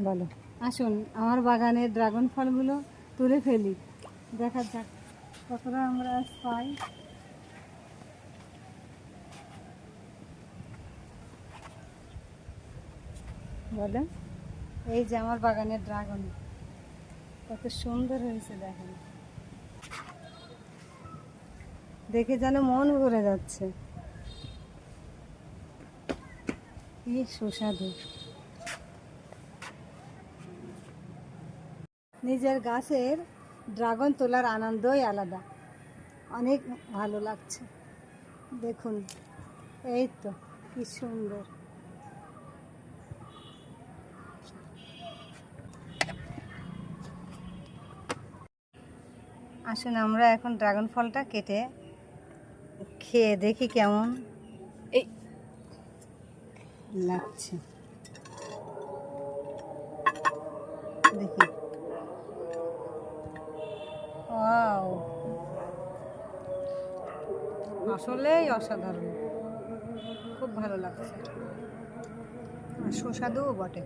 বলো। আসুন, আমার বাগানের ড্রাগন ফলগুলো তুলে ফেলি। দেখা যাক কতটা আমরা পাই। বলো, এই যে আমার বাগানের ড্রাগন, কত সুন্দর হয়েছে দেখেন। দেখে যেন মন ভরে যাচ্ছে। কি সুস্বাদু। নিজের গাছের ড্রাগন তোলার আনন্দই আলাদা। অনেক ভালো লাগছে। দেখুন এই তো কি সুন্দর। আসুন আমরা এখন ড্রাগন ফলটা কেটে খেয়ে দেখি কেমন এই। লাগছে। দেখি। ওয়াও আসলেই অসাধারণ। খুব ভালো লাগছে। সুস্বাদুও বটে।